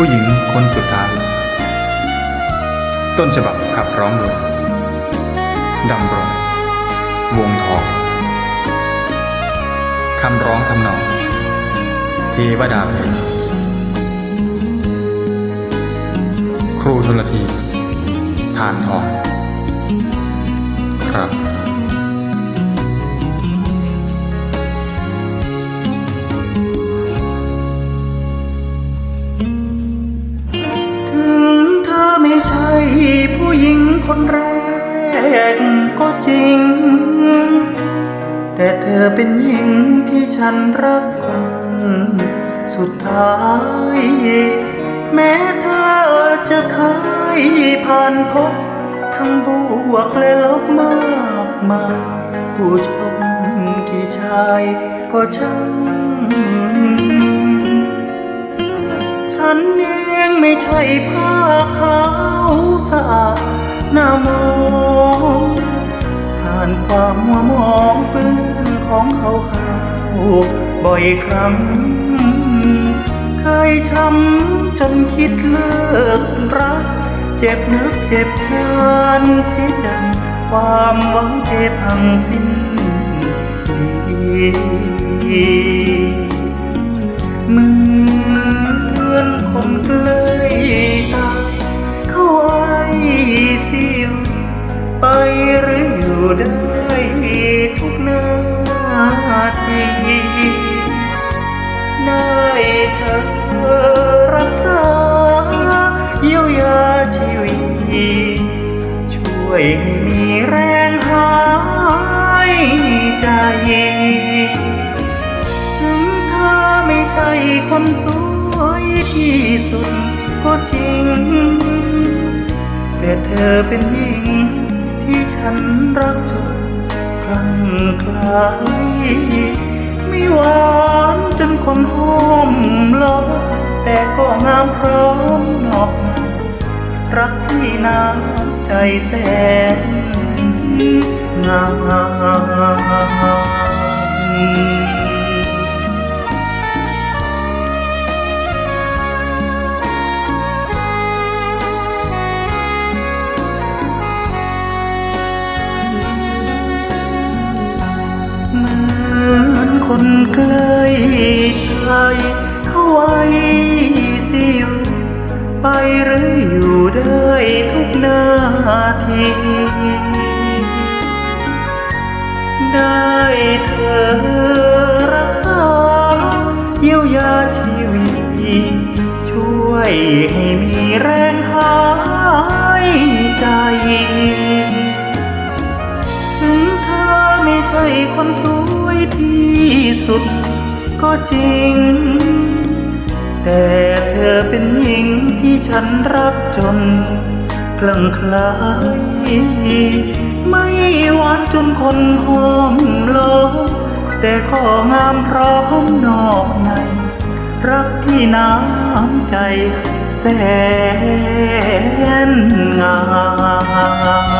ผู้หญิงคนสุดท้าย ต้นฉบับขับร้องโดยดำรงวงทองคำร้องทำนอง เทวดาเพลงครูชนละที ทานทอง ครับ รกก็จริง แต่เธอเป็นหญิงที่ฉันรักคนสุดท้าย แม้เธอจะเคยผ่านพบ ทั้งบวกและลบมากมายผู้ชมกี่ชายก็ช่างฉันเองไม่ใช่ผ้าขาวสะอาด หน้ามองผ่านความมัวมองเปื้อนของเขาขาวบ่อยครั้งเคยช้ำจนคิดเลิกรัก เจ็บนักเจ็บนานเสียจัง ความหวังเทพังสิ้นดีเหมือนคนใกล้ต อยู่ได้ทุกนาทีได้เธอรักษาเยียวยาชีวิตช่วยให้มีแรงหายใจ ถึงเธอไม่ใช่คนสวยที่สุดก็จริง แต่เธอเป็นหญิง ที่ฉันรักเธอคลั่งคล้ไม่หวานจนคนห้อมล้อมแต่ก็งามพร้อมนอกในรักที่น้ำใจแสนงาม คนใกล้ไทยเข้าไว้สิวไปหรืออยู่ได้ทุกนาที ได้เธอรักษาเยียวยาชีวิตช่วยให้มีแรงหายใจถึงเธอไม่ใช่คนสว ยที่สุดก็จริง แต่เธอเป็นหญิงที่ฉันรักจนคลั่งคล้ไม่หวานจนคนหอมล้อมแต่ก็งามพร้อมนอกใน รักที่น้ำใจแสนงาม